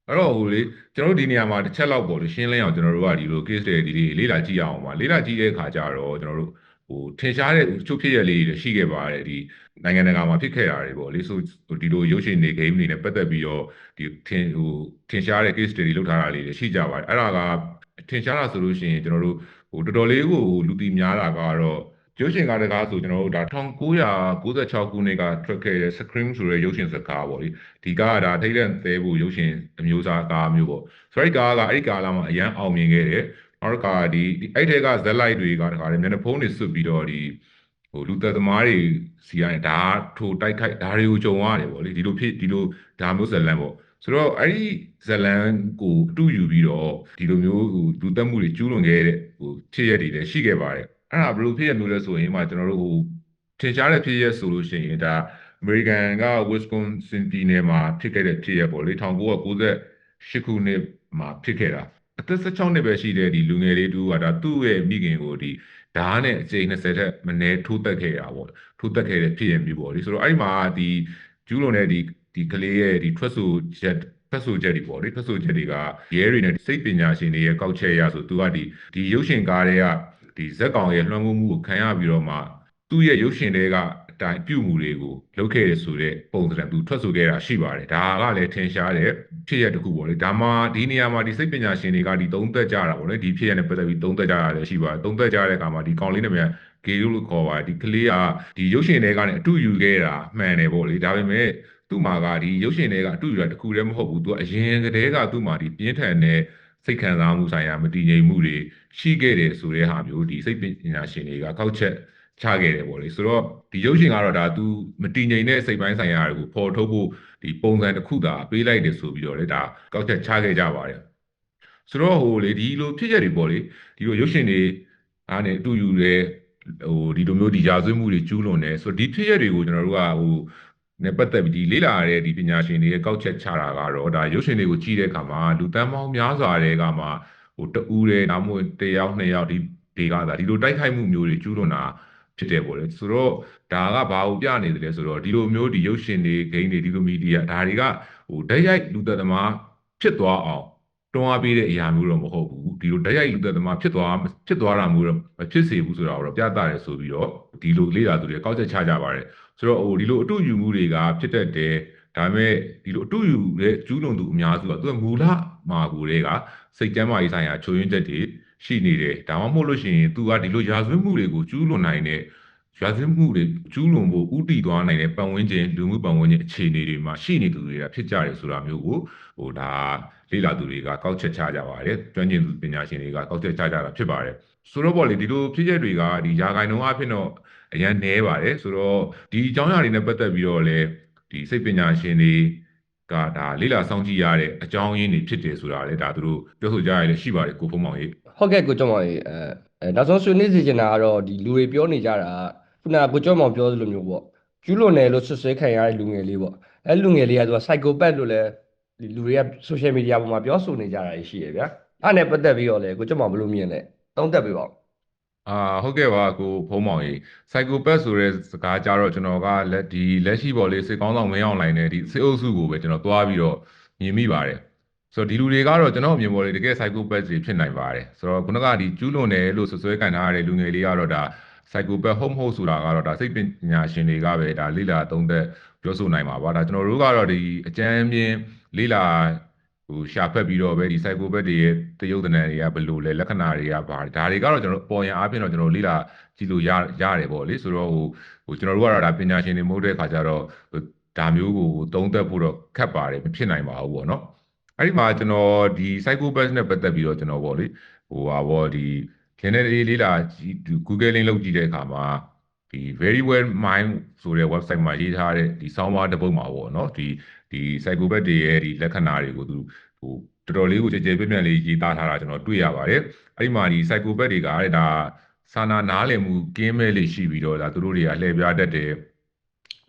အဲ့တော့ဟိုလေကျွန်တော်တို့ဒီနေရာမှာတစ်ချက်လောက်ပေါ့လေရှင်းလင်းအောင်ကျွန်တော်တို့ကဒီလို case study တွေလေ့လာကြည့်အောင်ပါလေ့လာကြည့်တဲ့အခါကျတော့ကျွန်တော်တို့ဟိုထင်ရှားတဲ့ချုပ်ဖြစ်ရလေးတွေရှိခဲ့ပါတယ်ဒီနိုင်ငံတကာမှာဖြစ်ခဲ့တာတွေပေါ့လေဆိုဒီလိုရုပ်ရှင်တွေ game တွေနဲ့ပတ်သက်ပြီးတော့ဒီထင်ဟိုထင်ရှားတဲ့ case study လုပ်ထားတာလေးတွေရှိကြပါတယ်အဲ့ဒါက ထင်ရှားတာဆိုလို့ရှိရင်ကျွန်တော်တို့ဟိုတော်တော်လေးကိုလူတီများတာကတော့ရုပ်ရှင်ကားတကားဆိုကျွန်တော်တို့ဒါ1996ခုနှစ်ကထွက်ခဲ့တဲ့ Scream ဆိုတဲ့ရုပ်ရှင်စကားပေါ့လေဒီကားကဒါထိတ်လန့်သေးဖို့ရုပ်ရှင်အမျိုးအစားကားမျိုးပေါ့ဆိုတော့ဒီကားကအဲ့ဒီကားလာမှာအရန်အောင်မြင်ခဲ့တယ်နောက်ကဒီအဲ့ထဲကဇက်လိုက်တွေကတခါလေမျက်နှာဖုံးတွေစွပ်ပြီးတော့ဒီဟိုလူသက်သမားတွေစီကနေဒါထိုတိုက်ခိုက်ဒါတွေကိုကြုံရတယ်ပေါ့လေဒီလိုဖြစ်ဒီလိုဒါမျိုးဇက်လန်ပေါ့ ဆိုတော့အဲ့ဒီဇလန်ကိုအတူယူပြီးတော့ဒီလိုမျိုးဟိုလူသက်မှုတွေကျူးလွန်ခဲ့တဲ့ဟိုဖြစ်ရတွေလည်းရှိခဲ့ပါတယ်အဲ့ဒါဘယ်လိုဖြစ်ရမျိုးလဲဆိုရင်မှကျွန်တော်တို့ဟိုထင်ရှားတဲ့ဖြစ်ရဆိုလို့ရှိရင်ဒါအမေရိကန်က Wisconsin ပြည်နယ်မှာဖြစ်ခဲ့တဲ့ဖြစ်ရပေါ့လေ1998ခုနှစ်မှာဖြစ်ခဲ့တာအသက်16နှစ်ပဲရှိတဲ့ဒီလူငယ်လေးတူကဒါသူ့ရဲ့မိခင်ကိုဒီဓာတ်နဲ့အကျိန်20ထက်မနည်းထိုးတက်ခဲ့တာပေါ့ထိုးတက်ခဲ့တဲ့ဖြစ်ရမျိုးပေါ့လေဆိုတော့အဲ့မှာဒီကျူးလွန်တဲ့ဒီ ဒီကလေးရဲ့ဒီထွက်ဆိုချက်ဖက်ဆိုချက်တွေပေါ့လေဖက်ဆိုချက်တွေကရဲတွေနဲ့စိတ်ပညာရှင်တွေရဲ့ကောက်ချက်ရဆိုသူကဒီဒီရုပ်ရှင်ကားတွေကဒီဇက်ကောင်ရဲ့လွှမ်းမိုးမှုကိုခံရပြီးတော့မှသူ့ရဲ့ရုပ်ရှင်တွေကအတိုင်းပြုမှုတွေကိုလုပ်ခဲ့ရဆိုတဲ့ပုံစံသူထွက်ဆိုခဲ့တာရှိပါတယ်ဒါကလည်းထင်ရှားတဲ့ဖြစ်ရတစ်ခုပေါ့လေဒါမှဒီနေရာမှာဒီစိတ်ပညာရှင်တွေကဒီသုံးသက်ကြတာပေါ့လေဒီဖြစ်ရနဲ့ပတ်သက်ပြီးသုံးသက်ကြတာလည်းရှိပါတယ်သုံးသက်ကြတဲ့အခါမှာဒီကောင်လေးနဲ့မြန်ဂေလို့ခေါ်ပါတယ်ဒီကလေးကဒီရုပ်ရှင်တွေကနေအတူယူခဲ့တာမှန်တယ်ပေါ့လေဒါပေမဲ့ သူ့မှာကဒီရုပ်ရှင်တွေကအတူယူတာတခုတည်းမဟုတ်ဘူးသူကအရင်ကတည်းကသူ့မှာဒီပြင်းထန်တဲ့စိတ်ခံစားမှုဆိုင်ရာမတည်ငြိမ်မှုတွေရှိခဲ့တယ်ဆိုတဲ့ဟာမျိုးဒီစိတ်ပညာရှင်တွေကကောက်ချက်ချခဲ့တယ်ပေါ့လေဆိုတော့ဒီရုပ်ရှင်ကတော့ဒါ तू မတည်ငြိမ်တဲ့စိတ်ပိုင်းဆိုင်ရာတွေကိုပေါ်ထုတ်ဖို့ဒီပုံစံတစ်ခုသာပေးလိုက်တယ်ဆိုပြီးတော့လေဒါကောက်ချက်ချခဲ့ကြပါတယ်ဆိုတော့ဟိုလေဒီလိုဖြစ်ချက်တွေပေါ့လေဒီလိုရုပ်ရှင်တွေအားနဲ့အတူယူတဲ့ဟိုဒီလိုမျိုးဒီရာဇဝတ်မှုတွေကျူးလွန်တယ်ဆိုတော့ဒီဖြစ်ရက်တွေကိုကျွန်တော်တို့ကဟို နဲ့ပတ်သက်ပြီးဒီလေးလာရတဲ့ဒီပညာရှင်တွေရဲ့ကောက်ချက်ချတာကတော့ဒါရုပ်ရှင်တွေကိုကြည့်တဲ့အခါမှာလူတန်းပေါင်းများစွာတွေကမှဟိုတူးတယ်ဒါမှမဟုတ်တစ်ယောက်နှစ်ယောက်ဒီတွေကသာဒီလိုတိုက်ခိုက်မှုမျိုးတွေကျူးလွန်တာဖြစ်တယ်ပေါ့လေဆိုတော့ဒါကဘာကိုပြနေတယ်လဲဆိုတော့ဒီလိုမျိုးဒီရုပ်ရှင်တွေဂိမ်းတွေဒီလိုမီဒီယာဒါတွေကဟိုတိုက်ရိုက်လူသက်သမားဖြစ်သွားအောင်တွန်းအားပေးတဲ့အရာမျိုးတော့မဟုတ်ဘူးဒီလိုတိုက်ရိုက်လူသက်သမားဖြစ်သွားဖြစ်သွားတာမျိုးတော့မဖြစ်စေဘူးဆိုတာကိုတော့ပြသတယ်ဆိုပြီးတော့ဒီလိုလေ့လာသူတွေကောက်ချက်ချကြပါတယ် ဆိုတော့ဟိုဒီလိုအတူယူမှုတွေကဖြစ်တတ်တယ်ဒါပေမဲ့ဒီလိုအတူယူတဲ့ကျူးလွန်သူအများစုကသူကမူလမှာကိုတည်းကစိတ်ကျမ်းမာရေးဆိုင်ရာချိုးယွင်းချက်တွေရှိနေတယ်ဒါမှမဟုတ်လို့ရှိရင်သူကဒီလိုရာဇဝတ်မှုတွေကိုကျူးလွန်နိုင်တဲ့ရာဇဝတ်မှုတွေကျူးလွန်ဖို့ဥတီသွားနိုင်တဲ့ပတ်ဝန်းကျင်လူမှုပတ်ဝန်းကျင်အခြေအနေတွေမှာရှိနေသူတွေကဖြစ်ကြတယ်ဆိုတာမျိုးကိုဟိုဒါလေ့လာသူတွေကကောက်ချက်ချကြပါတယ်ကျွမ်းကျင်သူပညာရှင်တွေကကောက်ချက်ချကြတာဖြစ်ပါတယ်ဆိုတော့ပေါ့လေဒီလိုဖြစ်ချက်တွေကဒီယာဂိုင်နှုန်းအဖြစ်တော့ အရန်နဲပါတယ်ဆိုတော့ဒီအကြောင်းအရာတွေနဲ့ပတ်သက်ပြီးတော့လည်းဒီစိတ်ပညာရှင်တွေကဒါလေ့လာစောင့်ကြည့်ရတဲ့အကြောင်းရင်းတွေဖြစ်တယ်ဆိုတာလည်းဒါသူတို့ပြောဆိုကြရလည်းရှိပါတယ်ကိုဖုံးမောင်ကြီးဟုတ်ကဲ့ကိုကျော်မောင်ကြီးအဲအဲနောက်ဆုံးဆွေးနွေးစီချင်တာကတော့ဒီလူတွေပြောနေကြတာခုနကကိုကျော်မောင်ပြောသလိုမျိုးပေါ့ကျူးလွန်တယ်လို့ဆွဆွဲခံရတဲ့လူငယ်လေးပေါ့အဲလူငယ်လေးကသူက psychopath လို့လည်းဒီလူတွေက social media ပေါ်မှာပြောဆိုနေကြတာရှိရဗျာအဲ့နဲ့ပတ်သက်ပြီးတော့လေကိုကျော်မောင်ဘယ်လိုမြင်လဲသုံးသပ်ပေးပါဦး အာဟုတ်ကဲ့ပါကိုဖုံးမောင်ကြီး psychopath ဆိုတဲ့စကားကြတော့ကျွန်တော်ကလက်ဒီလက်ရှိပေါ်လေးစိတ်ကောင်းဆောင်မင်းအောင်လိုင်းနဲ့ဒီစေအုပ်စုကိုပဲကျွန်တော်သွားပြီးတော့မြင်မိပါတယ်ဆိုတော့ဒီလူတွေကတော့ကျွန်တော်အမြင်ပေါ်လေးတကယ် psychopath တွေဖြစ်နိုင်ပါတယ်ဆိုတော့ခုနကဒီကျူးလွန်တယ်လို့ဆွဆွဲခံထားရတဲ့လူငယ်လေးကတော့ဒါ psychopath ဟုတ်မဟုတ်ဆိုတာကတော့ဒါစိတ်ပညာရှင်တွေကပဲဒါလိလာသုံးသက်ပြောဆိုနိုင်မှာပါဒါကျွန်တော်တို့ကတော့ဒီအကြမ်းမြင်လိလာ ဟိုရှာဖက်ပြီးတော့ပဲဒီ psychopath တွေရဲ့တရုပ်တနံတွေကဘယ်လိုလဲလက္ခဏာတွေကဘာဒါတွေကတော့ကျွန်တော်ပေါ်ရင်အားဖြင့်တော့ကျွန်တော်လိလာကြည့်လို့ရရတယ်ပေါ့လေဆိုတော့ဟိုဟိုကျွန်တော်တို့ကတော့ဒါပညာရှင်တွေမဟုတ်တဲ့ခါကျတော့ဒါမျိုးကိုသုံးသက်ဖို့တော့ခက်ပါတယ်မဖြစ်နိုင်ပါဘူးပေါ့နော်အဲ့ဒီမှာကျွန်တော်ဒီ psychopath နဲ့ပတ်သက်ပြီးတော့ကျွန်တော်ပေါ့လေဟိုဟာပေါ့ဒီခင်းတဲ့လေးလေးလာ Google link လုပ်ကြည့်တဲ့အခါမှာဒီ very well mind ဆိုတဲ့ website မှာရေးထားတဲ့ဒီ soundbar တစ်ပုဒ်မှာပေါ့နော်ဒီ ဒီ psychopath တွေရဲ့ဒီလက္ခဏာတွေကိုသူဟိုတော်တော်လေးကိုကြည်ကြဲပြည့်ပြည့်လေးရေးသားထားတာကျွန်တော်တွေ့ရပါတယ်အဲ့ဒီမှာဒီ psychopath တွေကတဲ့ဒါစာနာနားလည်မှုကင်းမဲ့လေးရှိပြီးတော့ဒါသူတို့တွေကလှည့်ပြားတတ်တယ်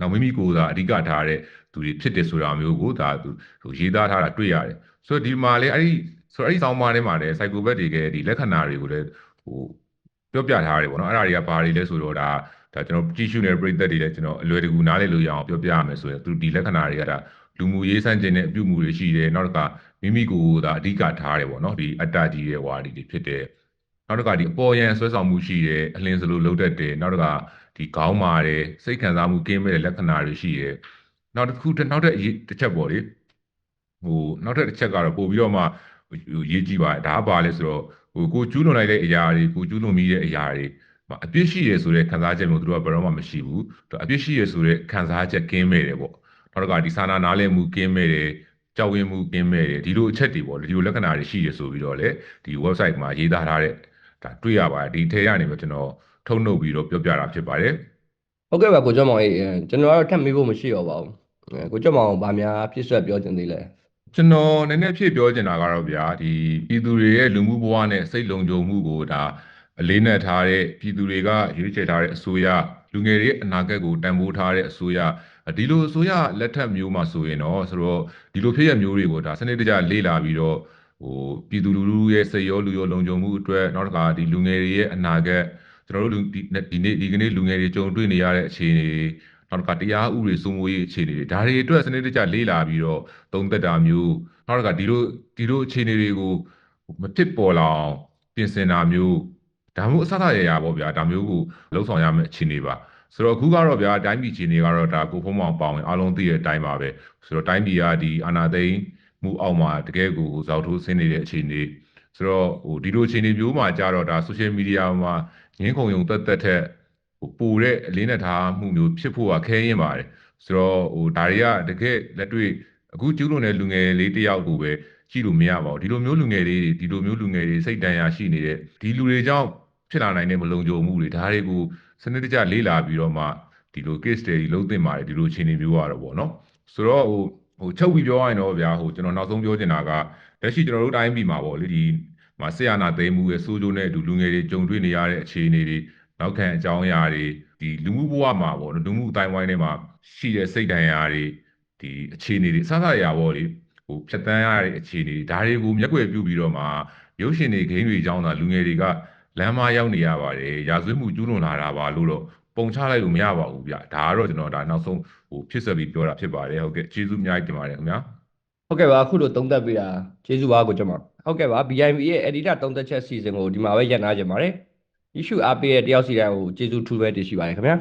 နောက်မိမိကိုယ်သာအဓိကထားတဲ့သူတွေဖြစ်တယ်ဆိုတာမျိုးကိုဒါသူဟိုရေးသားထားတာတွေ့ရတယ်ဆိုတော့ဒီမှာလေအဲ့ဒီဆိုတော့အဲ့ဒီ soundbar ထဲမှာလည်း psychopath တွေရဲ့ဒီလက္ခဏာတွေကိုလည်းဟိုပြောပြထားရတယ်ပေါ့နော်အဲ့ဒါတွေကဘာတွေလဲဆိုတော့ဒါဒါကျွန်တော်ကြည့်ရှုနေတဲ့ပရိသတ်တွေလည်းကျွန်တော်အလွယ်တကူနားလည်လို့ရအောင်ပြောပြရမယ်ဆိုရင်သူဒီလက္ခဏာတွေကဒါ လူမှုရေးဆန့်ကျင်တဲ့အပြုမှုတွေရှိတယ်နောက်တစ်ခါမိမိကိုယ်သာအဓိကထားတယ်ပေါ့နော်ဒီအတ္တကြီးရဲ့ဝါဒီတွေဖြစ်တယ်နောက်တစ်ခါဒီအပေါ်ယံဆွဲဆောင်မှုရှိတယ်အလင်းစလိုလုံးတတ်တယ်နောက်တစ်ခါဒီခေါင်းမာတယ်စိတ်ခံစားမှုကင်းမဲ့တဲ့လက္ခဏာတွေရှိတယ်နောက်တစ်ခုနောက်တစ်တစ်ချက်ပေါ့လေဟိုနောက်တစ်တစ်ချက်ကတော့ပို့ပြီးတော့မှရေးကြည့်ပါတယ်ဒါကဘာလဲဆိုတော့ဟိုကိုကျူးလွန်လိုက်တဲ့အရာတွေကိုကျူးလွန်မိတဲ့အရာတွေအပြစ်ရှိရဆိုတဲ့ခံစားချက်မျိုးတို့ကဘယ်တော့မှမရှိဘူးအပြစ်ရှိရဆိုတဲ့ခံစားချက်ကင်းမဲ့တယ်ပေါ့ နောက်ကဒီစာနာနားလည်မှုကင်းမဲ့တယ်ကြောက်ရွံ့မှုကင်းမဲ့တယ်ဒီလိုအချက်တွေပေါ့ဒီလိုလက္ခဏာတွေရှိရဆိုပြီးတော့လေဒီ website မှာရေးသားထားတဲ့ဒါတွေ့ရပါတယ်ဒီထဲကနေပဲကျွန်တော်ထုတ်နှုတ်ပြီးတော့ပြောပြတာဖြစ်ပါတယ်ဟုတ်ကဲ့ပါကိုကျော်မောင်ကြီးအဲကျွန်တော်ကတော့ထပ်မေးဖို့မရှိတော့ပါဘူးအဲကိုကျော်မောင်ဗာများပြည့်စွက်ပြောချင်သေးလဲကျွန်တော်နည်းနည်းဖြည့်ပြောချင်တာကတော့ဗျာဒီပြည်သူတွေရဲ့လူမှုဘဝနဲ့စိတ်လုံခြုံမှုကိုဒါအလေးနက်ထားတဲ့ပြည်သူတွေကရွေးချယ်ထားတဲ့အစိုးရလူငယ်တွေအနာဂတ်ကိုတန်ဖိုးထားတဲ့အစိုးရ ဒီလိုအစိုးရလက်ထက်မျိုးမှာဆိုရင်တော့ဆိုတော့ဒီလိုဖြစ်ရမျိုးတွေကိုဒါစနစ်တကျလေ့လာပြီးတော့ဟိုပြည်သူလူထုရဲ့စိတ်ရောလူရောလုံခြုံမှုအတွက်နောက်တစ်ခါဒီလူငယ်တွေရဲ့အနာဂတ်ကျွန်တော်တို့ဒီဒီနေ့ဒီကနေ့လူငယ်တွေကြုံတွေ့နေရတဲ့အခြေအနေနောက်တစ်ခါတရားဥပဒေစိုးမိုးရေးအခြေအနေတွေဒါတွေအတွက်စနစ်တကျလေ့လာပြီးတော့သုံးသက်တာမျိုးနောက်တစ်ခါဒီလိုဒီလိုအခြေအနေတွေကိုမဖြစ်ပေါ်လာအောင်ပြင်ဆင်တာမျိုးဒါမျိုးအစအစရရပေါ့ဗျာဒါမျိုးကိုလှုံ့ဆော်ရမယ့်အခြေအနေပါ ဆိုတော့အခုကတော့ဗျာတိုင်းပြည်အခြေအနေကတော့ဒါကိုဖုံးမောင်ပေါင်းအားလုံးသိတဲ့အတိုင်းပါပဲဆိုတော့တိုင်းပြည်ကဒီအာဏာသိမ်းမှုအောက်မှာတကယ်ကိုဇောက်ထိုးဆင်းနေတဲ့အခြေအနေဆိုတော့ဟိုဒီလိုအခြေအနေမျိုးမှာကြတော့ဒါ social media မှာငင်းခုံယုံတက်တက်ထက်ဟိုပိုတဲ့အလေးနဲ့ထားမှုမျိုးဖြစ်ဖို့ကခဲရင်ပါတယ်ဆိုတော့ဟိုဒါတွေကတကယ်လက်တွေ့အခုကျူးလွန်တဲ့လူငယ်လေးတယောက်ကိုပဲကြည့်လို့မရပါဘူးဒီလိုမျိုးလူငယ်လေးဒီလိုမျိုးလူငယ်တွေစိတ်တန်ရာရှိနေတဲ့ဒီလူတွေကြောင့်ဖြစ်လာနိုင်တဲ့မလုံခြုံမှုတွေဒါတွေကို စနစ်တကျလေ့လာပြီးတော့မှဒီလို case study လုံးသင့်ပါတယ်ဒီလိုအခြေအနေမျိုးရတော့ပေါ့နော်ဆိုတော့ဟိုဟိုချုပ်ပြီးပြောရရင်တော့ဗျာဟိုကျွန်တော်နောက်ဆုံးပြောချင်တာကလက်ရှိကျွန်တော်တို့တိုင်းပြည်မှာပေါ့လေဒီမှာဆေးရနာသိမ်းမှုရဲ့စိုးကျိုးနဲ့အတူလူငယ်တွေကြုံတွေ့နေရတဲ့အခြေအနေတွေနောက်ခံအကြောင်းအရာတွေဒီလူမှုဘဝမှာပေါ့နော်လူမှုအတိုင်းဝိုင်းထဲမှာရှိတဲ့စိတ်ဒဏ်ရာတွေဒီအခြေအနေတွေအစအစအရာပေါ့လေဟိုဖြတ်တန်းရတဲ့အခြေအနေတွေဒါတွေကိုမျက်ွယ်ပြုပြီးတော့မှရုပ်ရှင်တွေဂိမ်းတွေအကြောင်းသာလူငယ်တွေက လမ်းမရောက်နေရပါတယ်ရာဇဝတ်မှုကျူးလွန်လာတာပါလို့တော့ပုံချလိုက်လို့မရပါဘူးဗျဒါကတော့ကျွန်တော်ဒါနောက်ဆုံးဟိုဖြစ်ဆက်ပြီးပြောတာဖြစ်ပါတယ်ဟုတ်ကဲ့ကျေးဇူးအများကြီးတင်ပါတယ်ခင်ဗျာဟုတ်ကဲ့ပါအခုလိုသုံးသပ်ပေးတာကျေးဇူးပါကိုကျွန်မဟုတ်ကဲ့ပါ BIB ရဲ့ editor သုံးသပ်ချက်စီစဉ်ကိုဒီမှာပဲရပ်နာကြပါတယ် issue အားပေးတဲ့တယောက်စီတိုင်းကိုကျေးဇူးထူးပဲတင်ရှိပါတယ်ခင်ဗျာ